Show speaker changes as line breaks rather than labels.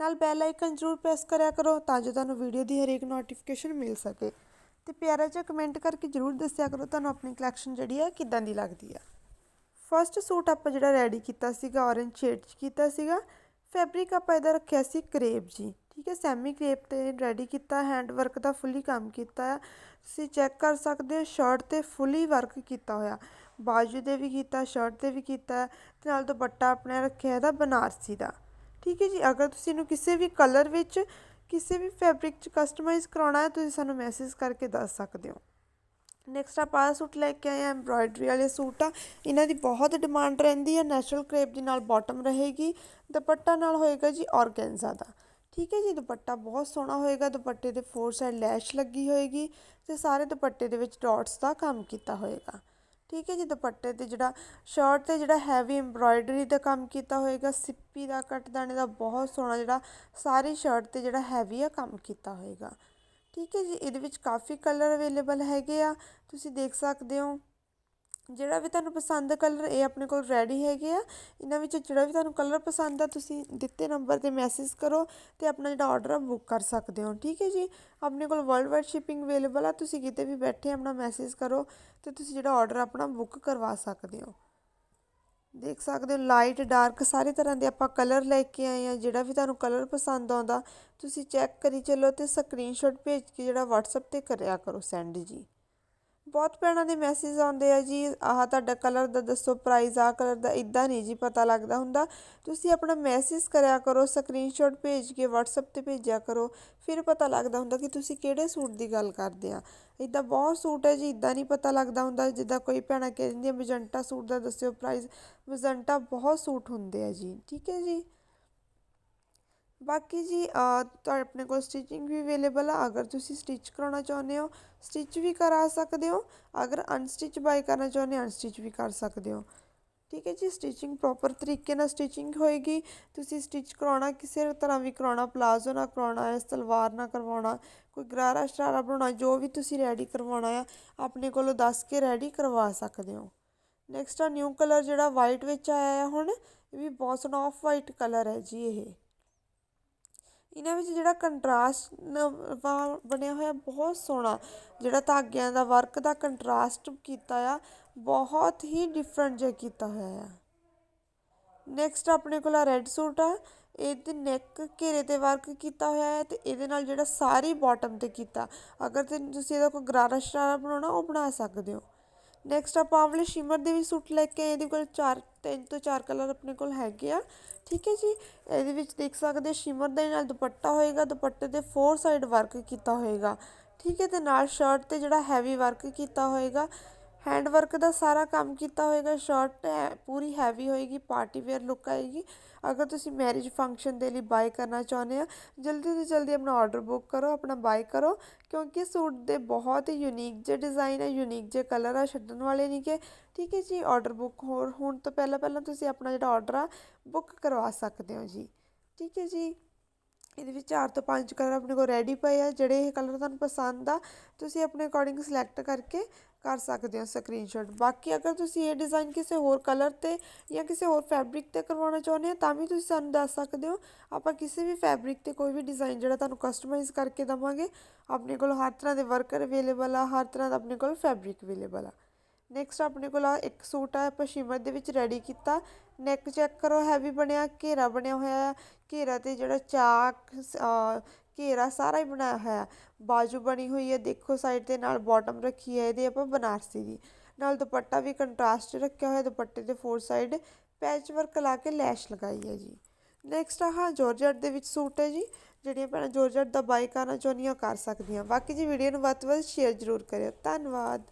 ਨਾਲ bell icon ਜ਼ਰੂਰ press ਕਰਿਆ ਕਰੋ ਤਾਂ ਜੋ ਤੁਹਾਨੂੰ ਵੀਡੀਓ ਦੀ ਹਰੇਕ ਨੋਟੀਫਿਕੇਸ਼ਨ ਮਿਲ ਸਕੇ। ਤੇ ਪਿਆਰਾ ਜਿਹਾ ਕਮੈਂਟ ਕਰਕੇ ਜ਼ਰੂਰ ਦੱਸਿਆ ਕਰੋ ਤੁਹਾਨੂੰ ਆਪਣੀ ਕਲੈਕਸ਼ਨ ਜਿਹੜੀ ਹੈ ਕਿੱਦਾਂ ਦੀ ਲੱਗਦੀ ਆ। ਫਰਸਟ ਸੂਟ ਆਪਾਂ ਜਿਹੜਾ ਰੈਡੀ ਕੀਤਾ ਸੀਗਾ ਔਰੇਂਜ ਸ਼ੇਡ 'ਚ ਕੀਤਾ ਸੀਗਾ। ਫੈਬਰਿਕ ਆਪਾਂ ਇਹਦਾ ਰੱਖਿਆ ਸੀ ਕਰੇਪ ਜੀ, ਠੀਕ ਹੈ ਸੈਮੀ ਕਰੇਪ ਤੇ ਰੈਡੀ ਕੀਤਾ ਹੈਂਡ ਵਰਕ ਦਾ ਫੁੱਲੀ ਕੰਮ ਕੀਤਾ ਹੈ ਤੁਸੀਂ ਚੈੱਕ ਕਰ ਸਕਦੇ ਹੋ ਸ਼ਰਟ ਤੇ ਫੁੱਲੀ ਵਰਕ ਕੀਤਾ ਹੋਇਆ। ਬਾਜੂ ਦੇ ਵੀ ਕੀਤਾ ਸ਼ਰਟ ਤੇ ਵੀ ਕੀਤਾ। ਤੇ ਨਾਲ ਦੁਪੱਟਾ ਆਪਣੇ ਰੱਖਿਆ ਇਹਦਾ ਬਨਾਰਸੀ ਦਾ। ਠੀਕ ਹੈ ਜੀ, ਅਗਰ ਤੁਸੀਂ ਇਹਨੂੰ ਕਿਸੇ ਵੀ ਕਲਰ ਵਿੱਚ, ਕਿਸੇ ਵੀ ਫੈਬਰਿਕ 'ਚ ਕਸਟਮਾਈਜ਼ ਕਰਾਉਣਾ ਹੈ, ਤੁਸੀਂ ਸਾਨੂੰ ਮੈਸੇਜ ਕਰਕੇ ਦੱਸ ਸਕਦੇ ਹੋ। ਨੈਕਸਟ ਆਪਾਂ ਸੂਟ ਲੈ ਕੇ ਆਏ ਆ ਐਮਬ੍ਰੋਇਡਰੀ ਵਾਲੇ ਸੂਟ ਆ। ਇਹਨਾਂ ਦੀ ਬਹੁਤ ਡਿਮਾਂਡ ਰਹਿੰਦੀ ਹੈ ਨੈਚੁਰਲ ਕ੍ਰੇਪ ਦੀ ਨਾਲ ਬਾਟਮ ਰਹੇਗੀ। ਦੁਪੱਟਾ ਨਾਲ ਹੋਏਗਾ ਜੀ ਔਰਗੈਂਜ਼ਾ ਦਾ। ਠੀਕ ਹੈ ਜੀ, ਦੁਪੱਟਾ ਬਹੁਤ ਸੋਹਣਾ ਹੋਏਗਾ, ਦੁਪੱਟੇ ਦੇ ਫੋਰ ਸਾਈਡ ਲੈਸ਼ ਲੱਗੀ ਹੋਏਗੀ ਤੇ ਸਾਰੇ ਦੁਪੱਟੇ ਦੇ ਵਿੱਚ ਡਾਟਸ ਦਾ ਕੰਮ ਕੀਤਾ ਹੋਏਗਾ। ਠੀਕ ਹੈ ਜੀ, ਦੁਪੱਟੇ ਤੇ ਜਿਹੜਾ ਸ਼ਰਟ ਤੇ ਜਿਹੜਾ ਹੈਵੀ ਐਮਬ੍ਰੋਇਡਰੀ ਦਾ ਕੰਮ ਕੀਤਾ ਹੋਏਗਾ, ਸਿੱਪੀ ਦਾ, ਕੱਟਦਾਣੇ ਦਾ, ਬਹੁਤ ਸੋਹਣਾ ਜਿਹੜਾ ਸਾਰੀ ਸ਼ਰਟ ਤੇ ਜਿਹੜਾ ਹੈਵੀ ਆ ਕੰਮ ਕੀਤਾ ਹੋਏਗਾ। ਠੀਕ ਹੈ ਜੀ, ਇਹਦੇ ਵਿੱਚ ਕਾਫੀ ਕਲਰ ਅਵੇਲੇਬਲ ਹੈਗੇ ਆ, ਤੁਸੀਂ ਦੇਖ ਸਕਦੇ ਹੋ। ਜਿਹੜਾ ਵੀ ਤੁਹਾਨੂੰ ਪਸੰਦ ਕਲਰ ਇਹ ਆਪਣੇ ਕੋਲ ਰੈਡੀ ਹੈਗੇ ਆ। ਇਹਨਾਂ ਵਿੱਚ ਜਿਹੜਾ ਵੀ ਤੁਹਾਨੂੰ ਕਲਰ ਪਸੰਦ ਆ, ਤੁਸੀਂ ਦਿੱਤੇ ਨੰਬਰ ਤੇ ਮੈਸੇਜ ਕਰੋ ਤੇ ਆਪਣਾ ਜਿਹੜਾ ਆਰਡਰ ਆ ਬੁੱਕ ਕਰ ਸਕਦੇ ਹੋ। ਠੀਕ ਹੈ ਜੀ? ਆਪਣੇ ਕੋਲ ਵਰਲਡ ਵਾਈਡ ਸ਼ਿਪਿੰਗ ਅਵੇਲੇਬਲ ਆ, ਤੁਸੀਂ ਕਿਤੇ ਵੀ ਬੈਠੇ ਆਪਣਾ ਮੈਸੇਜ ਕਰੋ ਤੇ ਤੁਸੀਂ ਜਿਹੜਾ ਆਰਡਰ ਆਪਣਾ ਬੁੱਕ ਕਰਵਾ ਸਕਦੇ ਹੋ। ਦੇਖ ਸਕਦੇ ਹੋ ਲਾਈਟ ਡਾਰਕ ਸਾਰੇ ਤਰ੍ਹਾਂ ਦੇ ਆਪਾਂ ਕਲਰ ਲੈ ਕੇ ਆਏ ਆ। ਜਿਹੜਾ ਵੀ ਤੁਹਾਨੂੰ ਕਲਰ ਪਸੰਦ ਆਉਂਦਾ, ਤੁਸੀਂ ਚੈੱਕ ਕਰੀ ਚੱਲੋ ਤੇ ਸਕਰੀਨਸ਼ਾਟ ਭੇਜ ਕੇ ਜਿਹੜਾ WhatsApp ਤੇ ਕਰਿਆ ਕਰੋ ਸੈਂਡ ਜੀ। ਬਹੁਤ ਭੈਣਾਂ ਦੇ ਮੈਸੇਜ ਆਉਂਦੇ ਆ ਜੀ, ਆਹ ਤੁਹਾਡਾ ਕਲਰ ਦਾ ਦੱਸੋ ਪ੍ਰਾਈਸ ਆ ਕਲਰ ਦਾ ਇਦਾਂ ਨਹੀਂ ਜੀ ਪਤਾ ਲੱਗਦਾ ਹੁੰਦਾ। ਤੁਸੀਂ ਆਪਣਾ ਮੈਸੇਜ ਕਰਿਆ ਕਰੋ ਸਕਰੀਨਸ਼ਾਟ ਭੇਜ ਕੇ WhatsApp ਤੇ ਭੇਜਿਆ ਕਰੋ, ਫਿਰ ਪਤਾ ਲੱਗਦਾ ਹੁੰਦਾ ਕਿ ਤੁਸੀਂ ਕਿਹੜੇ ਸੂਟ ਦੀ ਗੱਲ ਕਰਦੇ ਆ। ਇਦਾਂ ਬਹੁਤ ਸੂਟ ਹੈ ਜੀ ਇਦਾਂ ਨਹੀਂ ਪਤਾ ਲੱਗਦਾ ਹੁੰਦਾ, ਜਿੱਦਾਂ ਕੋਈ ਭੈਣਾਂ ਕਹਿੰਦੀ ਮਜੰਟਾ ਸੂਟ ਦਾ ਦੱਸਿਓ ਪ੍ਰਾਈਸ ਮਜੰਟਾ ਬਹੁਤ ਸੂਟ ਹੁੰਦੇ ਆ ਜੀ, ਠੀਕ ਹੈ ਜੀ? ਬਾਕੀ ਜੀ ਤੁਹਾਡੇ ਆਪਣੇ ਕੋਲ ਸਟਿਚਿੰਗ ਵੀ ਅਵੇਲੇਬਲ ਆ। ਅਗਰ ਤੁਸੀਂ ਸਟਿਚ ਕਰਾਉਣਾ ਚਾਹੁੰਦੇ ਹੋ ਸਟਿਚ ਵੀ ਕਰਾ ਸਕਦੇ ਹੋ। ਅਗਰ ਅਨਸਟਿਚ ਬਾਈ ਕਰਨਾ ਚਾਹੁੰਦੇ ਹੋ ਅਨਸਟਿਚ ਵੀ ਕਰ ਸਕਦੇ ਹੋ। ਠੀਕ ਹੈ ਜੀ ਸਟਿਚਿੰਗ ਪ੍ਰੋਪਰ ਤਰੀਕੇ ਨਾਲ ਸਟਿਚਿੰਗ ਹੋਏਗੀ। ਤੁਸੀਂ ਸਟਿਚ ਕਰਾਉਣਾ, ਕਿਸੇ ਤਰ੍ਹਾਂ ਵੀ ਕਰਾਉਣਾ ਪਲਾਜ਼ੋ ਨਾ ਕਰਾਉਣਾ ਹੈ ਸਲਵਾਰ ਨਾ ਕਰਵਾਉਣਾ, ਕੋਈ ਗਰਾਰਾ ਸ਼ਰਾਰਾ ਬਣਾਉਣਾ, ਜੋ ਵੀ ਤੁਸੀਂ ਰੈਡੀ ਕਰਵਾਉਣਾ ਆ, ਆਪਣੇ ਕੋਲੋਂ ਦੱਸ ਕੇ ਰੈਡੀ ਕਰਵਾ ਸਕਦੇ ਹੋ। ਨੈਕਸਟ ਆ ਨਿਊ ਕਲਰ ਜਿਹੜਾ ਵਾਈਟ ਵਿੱਚ ਆਇਆ ਹੈ ਹੁਣ, ਇਹ ਵੀ ਬਹੁਤ ਸੋਹਣਾ ਆਫ ਵਾਈਟ ਕਲਰ ਹੈ ਜੀ ਇਹ। ਇਹਨਾਂ ਵਿੱਚ ਜਿਹੜਾ ਕੰਟਰਾਸਟ ਬਣਿਆ ਹੋਇਆ ਬਹੁਤ ਸੋਹਣਾ, ਜਿਹੜਾ ਧਾਗਿਆਂ ਦਾ ਵਰਕ ਦਾ ਕੰਟਰਾਸਟ ਕੀਤਾ ਆ, ਬਹੁਤ ਹੀ ਡਿਫਰੈਂਟ ਜਿਹਾ ਕੀਤਾ ਹੋਇਆ ਆ। ਨੈਕਸਟ ਆਪਣੇ ਕੋਲ ਆ ਰੈੱਡ ਸੂਟ ਆ, ਇਹਦੇ ਨੈਕ ਘੇਰੇ ਤੇ ਵਰਕ ਕੀਤਾ ਹੋਇਆ ਹੈ ਤੇ ਇਹਦੇ ਨਾਲ ਜਿਹੜਾ ਸਾਰੀ ਬਾਟਮ ਤੇ ਕੀਤਾ। ਅਗਰ ਤੁਸੀਂ ਇਹਦਾ ਕੋਈ ਗਰਾਰਾ ਸ਼ਰਾਰਾ ਬਣਾਉਣਾ, ਉਹ ਬਣਾ ਸਕਦੇ ਹੋ। ਨੈਕਸਟ ਆਪਾਂ ਆਵਲੇ ਸ਼ਿਮਰ ਦੇ ਵੀ ਸੂਟ ਲੈ ਕੇ ਇਹਦੇ ਕੋਲ ਚਾਰ, ਤਿੰਨ ਤੋਂ ਚਾਰ ਕਲਰ ਆਪਣੇ ਕੋਲ ਹੈਗੇ ਆ। ਠੀਕ ਹੈ ਜੀ? ਇਹਦੇ ਵਿੱਚ ਦੇਖ ਸਕਦੇ ਸ਼ਿਮਰ ਦੇ ਨਾਲ ਦੁਪੱਟਾ ਹੋਏਗਾ, ਦੁਪੱਟੇ ਦੇ ਫੋਰ ਸਾਈਡ ਵਰਕ ਕੀਤਾ ਹੋਏਗਾ। ਠੀਕ ਹੈ, ਤੇ ਨਾਲ ਸ਼ਰਟ ਤੇ ਜਿਹੜਾ ਹੈਵੀ ਵਰਕ ਕੀਤਾ ਹੋਏਗਾ। ਹੈਂਡ ਵਰਕ ਦਾ ਸਾਰਾ ਕੰਮ ਕੀਤਾ ਹੋਏਗਾ ਸ਼ਰਟ ਪੂਰੀ ਹੈਵੀ ਹੋਏਗੀ ਪਾਰਟੀ ਵੇਅਰ ਲੁੱਕ ਆਏਗੀ। ਅਗਰ ਤੁਸੀਂ ਮੈਰਿਜ ਫੰਕਸ਼ਨ ਦੇ ਲਈ ਬਾਈ ਕਰਨਾ ਚਾਹੁੰਦੇ ਆ, ਜਲਦੀ ਤੋਂ ਜਲਦੀ ਆਪਣਾ ਆਰਡਰ ਬੁੱਕ ਕਰੋ, ਆਪਣਾ ਬਾਈ ਕਰੋ, ਕਿਉਂਕਿ ਸੂਟ ਦੇ ਬਹੁਤ ਹੀ ਯੂਨੀਕ ਜੇ ਡਿਜ਼ਾਈਨ ਹੈ ਯੂਨੀਕ ਜੇ ਕਲਰ ਆ, ਛੱਡਣ ਵਾਲੇ ਨਹੀਂ ਕਿ ਠੀਕ ਹੈ ਜੀ ਆਰਡਰ ਬੁੱਕ ਹੋਰ, ਹੋਣ ਤੋਂ ਪਹਿਲਾਂ ਪਹਿਲਾਂ ਤੁਸੀਂ ਆਪਣਾ ਜਿਹੜਾ ਆਰਡਰ ਆ ਬੁੱਕ ਕਰਵਾ ਸਕਦੇ ਹੋ ਜੀ। ਠੀਕ ਹੈ ਜੀ। ਇਹਦੇ ਵਿੱਚ ਚਾਰ ਤੋਂ ਪੰਜ ਕਲਰ ਆਪਣੇ ਕੋਲ ਰੈਡੀ ਪਏ ਆ, ਜਿਹੜੇ ਇਹ ਕਲਰ ਤੁਹਾਨੂੰ ਪਸੰਦ ਆ, ਤੁਸੀਂ ਆਪਣੇ ਅਕੋਰਡਿੰਗ ਸਿਲੈਕਟ ਕਰਕੇ ਕਰ ਸਕਦੇ ਹੋ ਸਕਰੀਨਸ਼ਾਟ ਬਾਕੀ ਅਗਰ ਤੁਸੀਂ ਇਹ ਡਿਜ਼ਾਈਨ ਕਿਸੇ ਹੋਰ ਕਲਰ ਤੇ ਜਾਂ ਕਿਸੇ ਹੋਰ ਫੈਬਰਿਕ ਤੇ ਕਰਵਾਉਣਾ ਚਾਹੁੰਦੇ ਹੋ, ਤਾਂ ਵੀ ਤੁਸੀਂ ਸਾਨੂੰ ਦੱਸ ਸਕਦੇ ਹੋ। ਆਪਾਂ ਕਿਸੇ ਵੀ ਫੈਬਰਿਕ ਤੇ ਕੋਈ ਵੀ ਡਿਜ਼ਾਈਨ ਜਿਹੜਾ ਤੁਹਾਨੂੰ ਕਸਟਮਾਈਜ਼ ਕਰਕੇ ਦਵਾਂਗੇ, ਆਪਣੇ ਕੋਲ ਹਰ ਤਰ੍ਹਾਂ ਦੇ ਵਰਕਰ ਅਵੇਲੇਬਲ ਆ, ਹਰ ਤਰ੍ਹਾਂ ਦਾ ਆਪਣੇ ਕੋਲ ਫੈਬਰਿਕ ਅਵੇਲੇਬਲ ਆ। ਨੈਕਸਟ ਆਪਣੇ ਕੋਲ ਆ ਇੱਕ ਸੂਟ ਆ, ਆਪਾਂ ਸ਼ਿਮਰ ਦੇ ਵਿੱਚ ਰੈਡੀ ਕੀਤਾ। ਨੈਕ ਚੈੱਕ ਕਰੋ ਹੈਵੀ ਬਣਿਆ, ਘੇਰਾ ਬਣਿਆ ਹੋਇਆ ਘੇਰਾ ਤੇ ਜਿਹੜਾ ਚਾਕ ਘੇਰਾ ਸਾਰਾ ਹੀ ਬਣਾਇਆ ਹੋਇਆ ਬਾਜੂ ਬਣੀ ਹੋਈ ਹੈ ਦੇਖੋ ਸਾਈਡ ਤੇ ਨਾਲ ਬਾਟਮ ਰੱਖੀ ਹੈ ਇਹਦੇ, ਆਪਾਂ ਬਨਾਰਸੀ ਦੀ। ਨਾਲ ਦੁਪੱਟਾ ਵੀ ਕੰਟਰਾਸਟ ਰੱਖਿਆ ਹੋਇਆ, ਦੁਪੱਟੇ ਦੇ ਫੋਰ ਸਾਈਡ ਪੈਚ ਵਰਕ ਲਾ ਕੇ ਲੈਸ਼ ਲਗਾਈ ਹੈ ਜੀ। ਨੈਕਸਟ ਆਹ ਜੋਰਜਟ ਦੇ ਵਿੱਚ ਸੂਟ ਹੈ ਜੀ, ਜਿਹੜੀਆਂ ਭੈਣਾਂ ਜੋਰਜਟ ਦਾ ਬਾਈ ਕਰਨਾ ਚਾਹੁੰਦੀਆਂ ਕਰ ਸਕਦੀਆਂ। ਬਾਕੀ ਜੀ ਵੀਡੀਓ ਨੂੰ ਵੱਧ ਤੋਂ ਵੱਧ ਸ਼ੇਅਰ ਜ਼ਰੂਰ ਕਰਿਓ। ਧੰਨਵਾਦ।